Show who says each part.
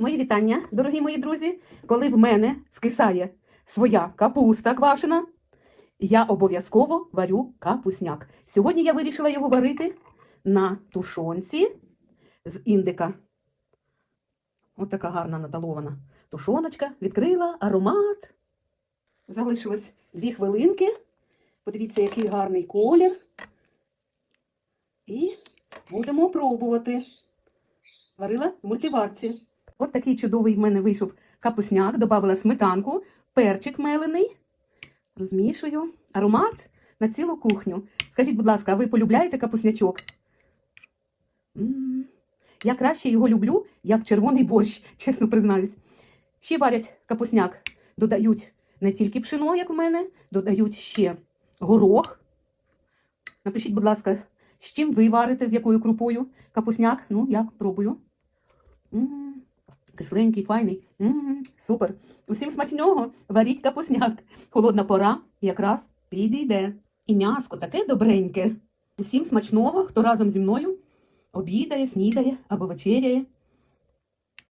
Speaker 1: Мої вітання, дорогі мої друзі. Коли в мене вкисає своя капуста квашена, я обов'язково варю капусняк. Сьогодні я вирішила його варити на тушонці з індика. Ось така гарна наталована тушоночка. Відкрила аромат. Залишилось дві хвилинки. Подивіться, який гарний колір. І будемо пробувати. Варила в мультиварці. От такий чудовий в мене вийшов капусняк, додавала сметанку, перчик мелений. Розмішую. Аромат на цілу кухню. Скажіть, будь ласка, а ви полюбляєте капуснячок? Я краще його люблю, як червоний борщ, чесно признаюсь. Ще варять капусняк, додають не тільки пшено, як у мене, додають ще горох. Напишіть, будь ласка, з чим ви варите, з якою крупою? Капусняк, ну, як пробую. Кисленький, файний. м супер. Усім смачного. Варіть капусняк. Холодна пора якраз підійде. І м'яско таке добреньке. Усім смачного, хто разом зі мною обідає, снідає або вечеряє.